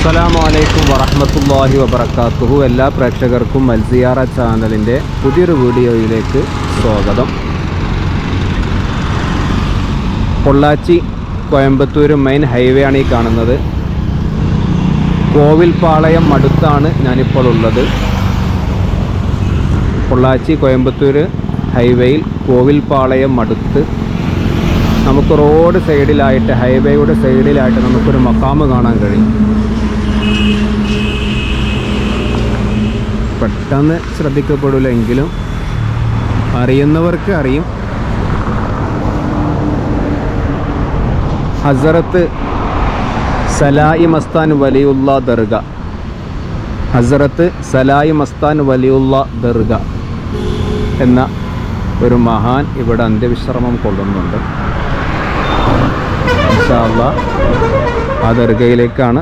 അസ്സലാമു അലൈക്കും വറഹ്മത്തുള്ളാഹി വബറകാതുഹു എല്ലാ പ്രേക്ഷകർക്കും മൽസിയാറ ചാനലിന്റെ പുതിയൊരു വീഡിയോയിലേക്ക് സ്വാഗതം. പൊള്ളാച്ചി കോയമ്പത്തൂർ മെയിൻ ഹൈവേ ആണ് ഈ കാണുന്നത്. കോവിൽപാളയം അടുത്താണ് ഞാനിപ്പോൾ ഉള്ളത്. പൊള്ളാച്ചി കോയമ്പത്തൂർ ഹൈവേയിൽ കോവിൽപാളയം അടുത്ത്. നമുക്ക് റോഡ് സൈഡിലായിട്ട് ഹൈവേയുടെ സൈഡിലായിട്ട് നമുക്കൊരു മക്കാമ് കാണാൻ കഴിയും. പെട്ടെന്ന് ശ്രദ്ധിക്കപ്പെടില്ല എങ്കിലും അറിയുന്നവർക്ക് അറിയും. ഹസറത്ത് സലായി മസ്താൻ വലിയുള്ള ദർഗ. ഹസറത്ത് സലായി മസ്താൻ വലിയുള്ള ദർഗ എന്ന ഒരു മഹാൻ ഇവിടെ അന്ത്യവിശ്രമം കൊള്ളുന്നുണ്ട്. ആ ദർഗയിലേക്കാണ്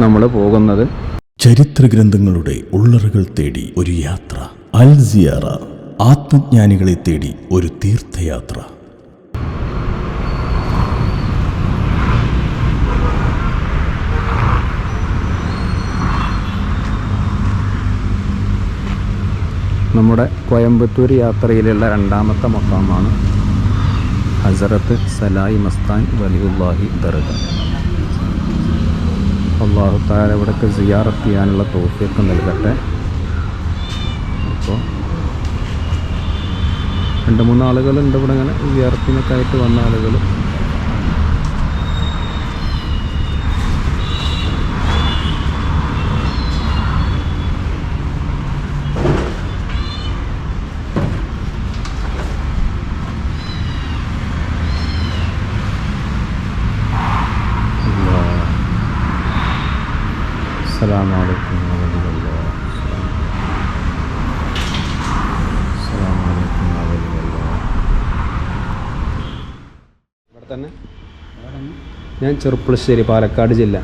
നമ്മൾ പോകുന്നത്. ചരിത്രഗ്രന്ഥങ്ങളുടെ ഉള്ളറുകൾ തേടി ഒരു യാത്ര. അൽ സിയാറ ആത്മജ്ഞാനികളെ തേടി ഒരു തീർത്ഥയാത്ര. നമ്മുടെ കോയമ്പത്തൂർ യാത്രയിലുള്ള രണ്ടാമത്തെ മക്കാമാണ് ഹസറത്ത് സലായി മസ്താൻ വലിയുല്ലാഹി ദർഗ. അള്ളാഹു താല ഇവിടേക്ക് സിയാറത്ത് ചെയ്യാനുള്ള തോഫിയൊക്കെ നൽകട്ടെ. അപ്പോൾ രണ്ട് മൂന്ന് ആളുകളുണ്ട് ഇവിടെ ഇങ്ങനെ സിയാറത്തിനൊക്കെ ആയിട്ട് വന്ന ആളുകൾ. ഞാൻ ചെറുപ്പുളശ്ശേരി പാലക്കാട് ജില്ല.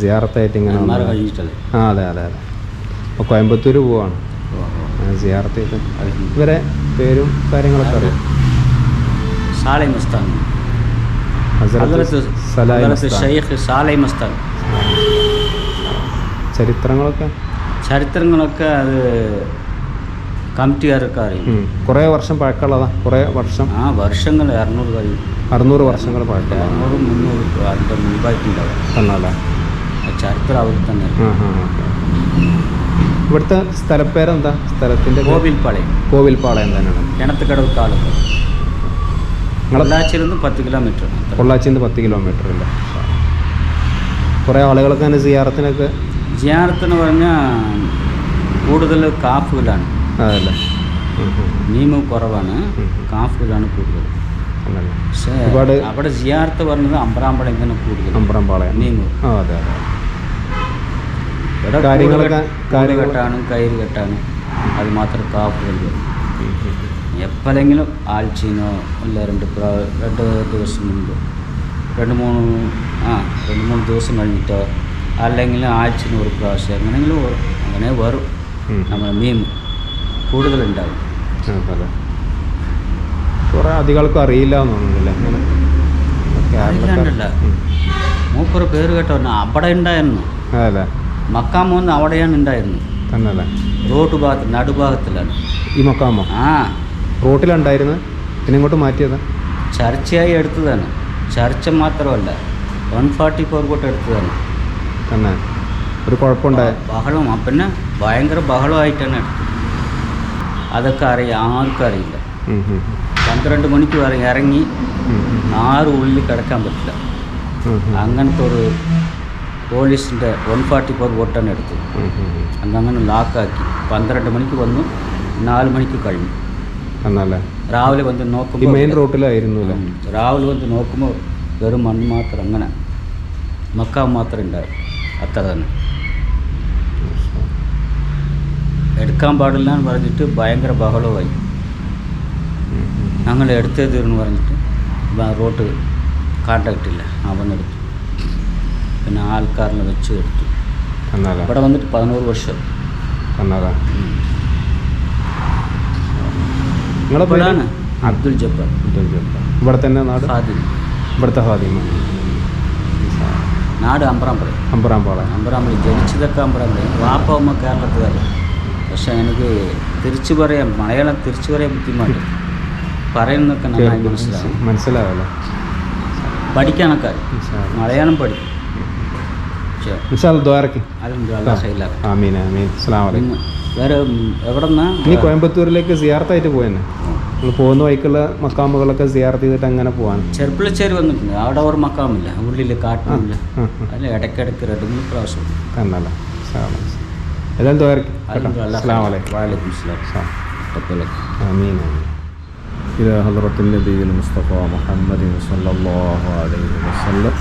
സിയാറത്തായിട്ട് ഇങ്ങനെ ആ അതെ അതെ അതെ. അപ്പോൾ കോയമ്പത്തൂർ പോവാണ്. സിയാറത്തായിട്ട്. ഇവരെ പേരും കാര്യങ്ങളൊക്കെ അറിയാം. ചരിത്രങ്ങളൊക്കെ? ചരിത്രങ്ങളൊക്കെ അത് കമ്മിറ്റിക്കാരൊക്കെ അറിയും. കുറേ വർഷം പഴക്കമുള്ളതാ. കുറേ വർഷം. ആ വർഷങ്ങൾ അറുന്നൂറ് കഴിയും അറുന്നൂറ് വർഷങ്ങൾ പഴക്കമുള്ള അറുന്നൂറ് മുന്നൂറ് അതിന്റെ ആ ചരിത്രം അവർ തന്നെ ഇവിടുത്തെ സ്ഥലപ്പേരെന്താ? സ്ഥലത്തിന്റെ കോവിൽപാളയം കോവിൽപ്പാളയം കോവിൽപ്പാളയം തന്നെയാണ്. കിണത്തുകടവ് കാലത്ത്. നിങ്ങളെ നിന്ന് പത്ത് കിലോമീറ്റർ. പൊള്ളാച്ചിയിൽ നിന്ന് പത്ത് കിലോമീറ്റർ ഇല്ല കുറേ ആളുകളൊക്കെ തന്നെ സിയാറത്തിനൊക്കെ ജിയാറത്തെന്ന് പറഞ്ഞാൽ കൂടുതൽ കാഫുകളാണ് അതല്ലേ. നീമ് കുറവാണ്. കാഫുകളാണ് കൂടുതൽ. പക്ഷേ ഒരുപാട് അവിടെ ജിയാർത്ത് പറഞ്ഞത് അമ്പറാമ്പടം ഇങ്ങനെ കൂടുതൽ അമ്പറംപാളയം നീമ് ആ അതെ അതെ. ഇവിടെ കാര്യങ്ങളൊക്കെ- കെട്ടാണ് കയറ് കെട്ടാനും അത് മാത്രം ഉം. എപ്പോഴെങ്കിലും ആഴ്ചയിനോ അല്ല രണ്ട് രണ്ട് ദിവസം മുമ്പ് രണ്ട് മൂന്ന് ആ രണ്ട് മൂന്ന് ദിവസം കഴിഞ്ഞിട്ടോ അല്ലെങ്കിൽ ആഴ്ചയിൽ ഒരു പ്രാവശ്യം എങ്ങനെയെങ്കിലും അങ്ങനെ വരും. ഉം. നമ്മൾ മീൻ കൂടുതലുണ്ടാവും. അതെ. കുറേ അധികാൾക്കും അറിയില്ല എന്ന് തോന്നുന്നില്ല? അങ്ങനെ. ഉം. മൂപ്പറ് പേര് കേട്ടോ അവിടെ ഉണ്ടായിരുന്നു. അതല്ലേ മക്കാമോന്ന് അവിടെയാണ് ഉണ്ടായിരുന്നു തന്നെ അല്ലേ റോഡ് ഭാഗത്ത് നടുഭാഗത്തിലാണ്. ഈ മക്കാമോ? ആ. റോട്ടിലുണ്ടായിരുന്നു? പിന്നെ ഇങ്ങോട്ട് മാറ്റിയത്? ചർച്ചയായി എടുത്തതാണ്. ചർച്ച മാത്രമല്ല വൺ ഫോർട്ടി ഫോർ കൂട്ട് എടുത്തതാണ്. തന്നെ. ഒരു കുഴപ്പമുണ്ടായ. ബഹളം പിന്നെ ഭയങ്കര ബഹളമായിട്ടാണ് എടുത്തത്. അതൊക്കെ അറിയാം ആർക്കും അറിയില്ല. പന്ത്രണ്ട് മണിക്ക് വരെ ഇറങ്ങി ആറ് ഉള്ളിൽ കിടക്കാൻ പറ്റില്ല. അങ്ങനത്തെ ഒരു പോലീസിന്റെ വൺ ഫോർട്ടി ഫോർ വോട്ടാണ് എടുത്തത് ഉം. ലാക്കാക്കി. പന്ത്രണ്ട് മണിക്ക് വന്നു നാല് മണിക്ക് കഴിഞ്ഞു. രാവിലെ വന്ന് നോക്കുമ്പോൾ മെയിൻ റോട്ടിലായിരുന്നു. രാവിലെ വന്ന് നോക്കുമ്പോൾ വെറും മണ്ണ് മാത്രം അങ്ങനെ മക്ക മാത്രം ഉണ്ടായി. അത്ര തന്നെ. എടുക്കാൻ പാടില്ല എന്ന് പറഞ്ഞിട്ട് ഭയങ്കര ബഹളമായി. ഞങ്ങൾ എടുത്തേ തീർന്നു പറഞ്ഞിട്ട് റോട്ട് കോണ്ടാക്റ്റ് ഇല്ല. അവനെടുത്തു പിന്നെ ആൾക്കാരിനെ വെച്ച് എടുത്തു. ഇവിടെ വന്നിട്ട് പതിനോറ് വർഷം. എന്നല്ലേ അബ്ദുൽ ഇപ്പോഴാണ് അബ്ദുൽ ജബ്ബാർ. ഇവിടെ തന്നെ നാട്? ഫാദിൽ ഇവിടുത്തെ ഫാദിമ നാട് അമ്പ്രാമ്പറ അമ്പറാമ്പാള അമ്പ്രാമ്പളി ജനിച്ചതൊക്കെ അമ്പ്രാമ്പളി വാപ്പ അമ്മ കേരളത്തുകാർ പക്ഷെ എനിക്ക് തിരിച്ചു പറയാൻ മലയാളം തിരിച്ചു പറയാൻ ബുദ്ധിമുട്ട് പറയുന്നൊക്കെ നന്നായി മനസ്സിലാവും. മനസ്സിലാവല്ലോ പഠിക്കാനൊക്കെ മലയാളം പഠിക്കും. നീ കോയമ്പത്തൂരിലേക്ക് സിയാർത്തായിട്ട് പോയെന്നെ. നമ്മൾ പോകുന്ന വഴിക്കുള്ള മക്കാമുകളൊക്കെ സിയാർത്ത് ചെയ്തിട്ട് അങ്ങനെ പോവാൻ ചെറുപ്പിളശ്ശേരി വന്നിട്ടുണ്ട്. അവിടെ ഒരു മക്കാമില്ല. ഉള്ളിൽ കാട്ടില്ല അതിൽ ഇടയ്ക്കിടയ്ക്ക് രണ്ട് മൂന്ന് പ്രാവശ്യം. കണ്ടല്ലോ. ആമീൻ. إلى حضرة النبي المصطفى محمد صلى الله عليه وسلم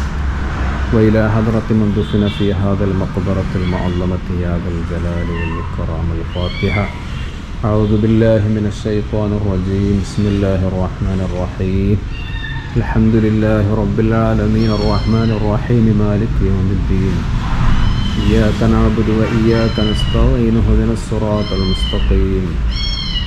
وإلى حضرة من دفن في هذا المقبرة المعظمة يا ذا الجلال والإكرام الفاتحة. أعوذ بالله من الشيطان الرجيم. بسم الله الرحمن الرحيم. الحمد لله رب العالمين. الرحمن الرحيم. مالك يوم الدين. إياك نعبد وإياك نستعين. اهدنا الصراط المستقيم.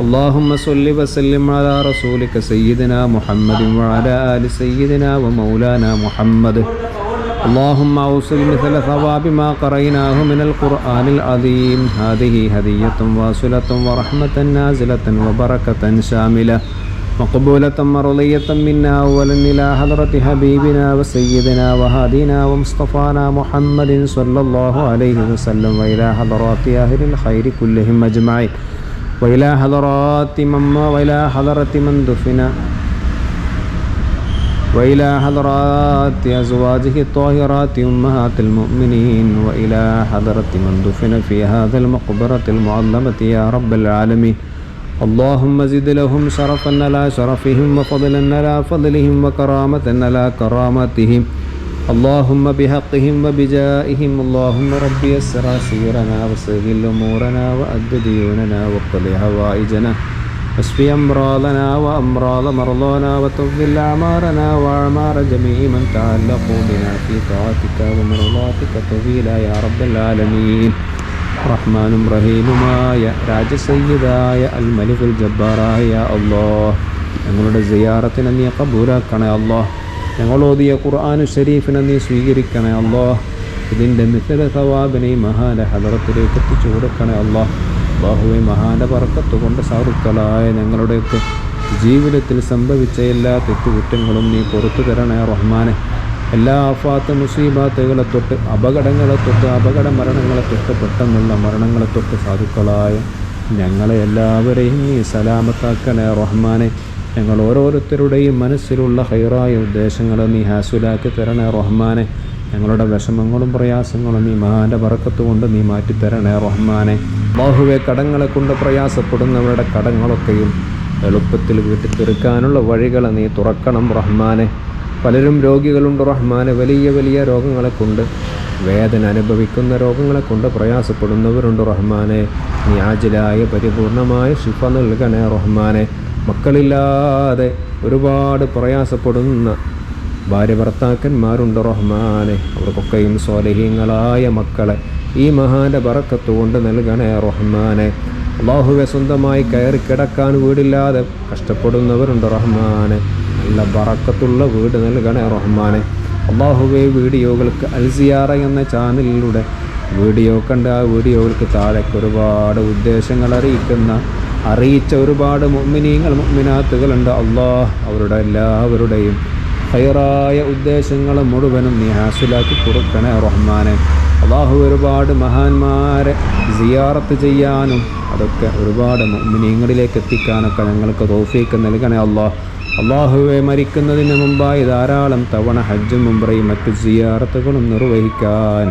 اللهم صل وسلم على رسولك سيدنا محمد وعلى آل سيدنا ومولانا محمد اللهم أوصل مثل ثواب ما قريناه من القرآن العظيم هذه هدية واصلة ورحمة نازلة وبركة شاملة مقبولة مرضية منا أولا إلى حضرة حبيبنا وسيدنا وهادينا ومصطفانا محمد صلى الله عليه وسلم وإلى حضرات أهل الخير كلهم أجمعين وإلى حضرات من وإلى حضرة من دفن. وإلى حضرات أزواجه الطاهرات أمهات المؤمنين. وإلى حضرة من دفن في هذا المقبرة المعظمة يا رب العالمين. اللهم زد لهم شرفا على شرفهم وفضلا على فضلهم وكرامة على كرامتهم. اللهم بحقهم وبجائهم اللهم ربي يسر سيرنا وسهل أمورنا وأد ديوننا وقض حوائجنا واشف أمراضنا وأمراض مرضانا وتفضل أعمارنا وأعمار جميع من تعلقوا بنا في طاعتك ومرضاتك طويلا يا رب العالمين റഹ്മാനും റഹീമുമായ രാജസയ്യിദായ അൽ മലികുൽ ജബ്ബാറായ അള്ളാഹ് ഞങ്ങളുടെ സിയാറത്തിനെ നീ കബൂലാക്കണേ അള്ളാഹ് ഞങ്ങൾ ഓതിയ ഖുർആാനു ഷരീഫിനെ നീ സ്വീകരിക്കണേ അള്ളാഹ് ഇതിന്റെ മിഥല സവാബിനെ മഹാന മഹാന്റെ ഹദറത്തിലേക്ക് എത്തിച്ചു കൊടുക്കണേ അള്ളാഹ് ബാഹുവെ മഹാന്റെ പറക്കത്ത് കൊണ്ട് സാധുക്കളായ ഞങ്ങളുടെയൊക്കെ ജീവിതത്തിൽ സംഭവിച്ച എല്ലാ തെറ്റുകുറ്റങ്ങളും നീ പുറത്തു തരണേ റഹ്മാനെ. എല്ലാ ആഫാത്ത് മുസീബാത്തുകളെ തൊട്ട് അപകടങ്ങളെ തൊട്ട് അപകട മരണങ്ങളെ തൊട്ട് പെട്ടെന്നുള്ള മരണങ്ങളെ തൊട്ട് സാധുക്കളായ ഞങ്ങളെ എല്ലാവരെയും നീ സലാമത്താക്കണേ റഹ്മാനെ. ഞങ്ങൾ ഓരോരുത്തരുടെയും മനസ്സിലുള്ള ഹൈറായ ഉദ്ദേശങ്ങൾ നീ ഹാസുലാക്കി തരണേ റഹ്മാനെ. ഞങ്ങളുടെ വിഷമങ്ങളും പ്രയാസങ്ങളും നീ മഹാന്റെ വറക്കത്ത് കൊണ്ട് നീ മാറ്റിത്തരണേ റഹ്മാനെ. ബാഹുവെ കടങ്ങളെ കൊണ്ട് പ്രയാസപ്പെടുന്നവരുടെ കടങ്ങളൊക്കെയും എളുപ്പത്തിൽ വീട്ടിൽ തീർക്കാനുള്ള വഴികൾ നീ തുറക്കണം റഹ്മാനെ. പലരും രോഗികളുണ്ട് റഹ്മാനെ. വലിയ വലിയ രോഗങ്ങളെ കൊണ്ട് വേദന അനുഭവിക്കുന്ന രോഗങ്ങളെ കൊണ്ട് പ്രയാസപ്പെടുന്നവരുണ്ട് റഹ്മാനെ. നീ ആജിലായ പരിപൂർണമായ ശിഫ നൽകണേ റഹ്മാനെ. മക്കളില്ലാതെ ഒരുപാട് പ്രയാസപ്പെടുന്ന ഭാര്യ ഭർത്താക്കന്മാരുണ്ട് റഹ്മാനെ. അവർക്കൊക്കെയും സ്വാലഹീങ്ങളായ മക്കളെ ഈ മഹാന്റെ ബറക്കത്ത് കൊണ്ട് നൽകണേ റഹ്മാനെ. അള്ളാഹുവെ സ്വന്തമായി കയറി കിടക്കാൻ വീടില്ലാതെ കഷ്ടപ്പെടുന്നവരുണ്ട് റഹ്മാനെ. നല്ല ബറക്കത്തുള്ള വീട് നൽകണേ റഹ്മാനെ. അള്ളാഹുവെ വീഡിയോകൾക്ക് അൽസിയാറ എന്ന ചാനലിലൂടെ വീഡിയോ കണ്ട് ആ വീഡിയോകൾക്ക് താഴേക്ക് ഒരുപാട് ഉദ്ദേശങ്ങൾ അറിയിക്കുന്ന അറിയിച്ച ഒരുപാട് മുമ്മിനീങ്ങൾ മുമ്മിനാത്തുകളുണ്ട് അള്ളാഹ് അവരുടെ എല്ലാവരുടെയും ഹൈറായ ഉദ്ദേശങ്ങൾ മുഴുവനും നീ ഹാസിലാക്കി കൊടുക്കണേ റഹ്മാനെ. അള്ളാഹു ഒരുപാട് മഹാന്മാരെ സിയാറത്ത് ചെയ്യാനും അതൊക്കെ ഒരുപാട് മുമ്മിനീങ്ങളിലേക്ക് എത്തിക്കാനൊക്കെ ഞങ്ങൾക്ക് തോഫീക്ക് നൽകണേ അള്ളാഹ് അള്ളാഹുവെ മരിക്കുന്നതിന് മുമ്പായി ധാരാളം തവണ ഹജ്ജും മുമ്പറയും മറ്റു സിയാറത്തുകളും നിർവഹിക്കാൻ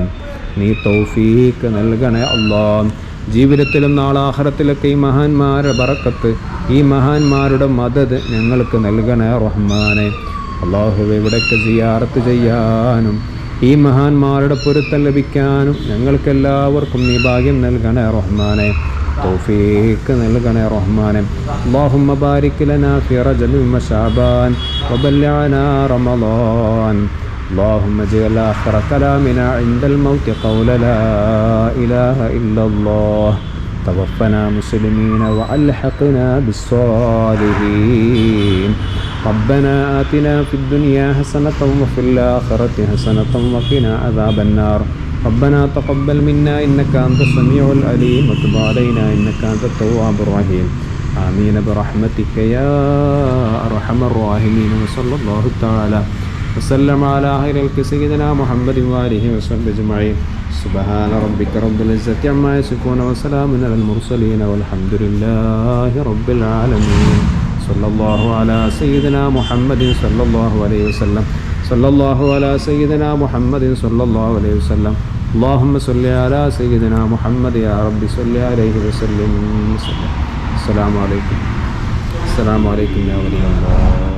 നീ തൗഫീക്ക് നൽകണേ അള്ളാ ജീവിതത്തിലും നാളാഹരത്തിലൊക്കെ ഈ മഹാന്മാരുടെ ബറക്കത്ത് ഈ മഹാന്മാരുടെ മദത് ഞങ്ങൾക്ക് നൽകണേ റഹ്മാനെ അള്ളാഹു എവിടേക്ക് സിയാറത്ത് ചെയ്യാനും ഈ മഹാന്മാരുടെ പൊരുത്തം ലഭിക്കാനും ഞങ്ങൾക്കെല്ലാവർക്കും നീ ഭാഗ്യം നൽകണേ റഹ്മാനെ തൗഫീക്ക് നൽകണേ റഹ്മാനെ اللهم بارك لنا في رجب وشعبان وبلغنا رمضان اللهم اجعل آخر كلامنا عند الموت قول لا إله إلا الله. توفنا مسلمين وألحقنا بالصالحين. ربنا آتنا في الدنيا حسنة وفي الآخرة حسنة وقنا عذاب النار. ربنا تقبل منا إنك أنت السميع العليم وتب علينا إنك أنت التواب الرحيم. آمين برحمتك يا أرحم الراحمين. وصلى الله تعالى وسلم على خير الخلق سيدنا محمد وآله وصحبه أجمعين سبحان ربك رب العزة عما يصفون وسلام على المرسلين والحمد لله رب العالمين صلى الله على سيدنا محمد صلى الله عليه وسلم صلى الله على سيدنا محمد صلى الله عليه وسلم اللهم صل على سيدنا محمد يا رب صل عليه وسلم السلام عليكم السلام عليكم يا ولي الله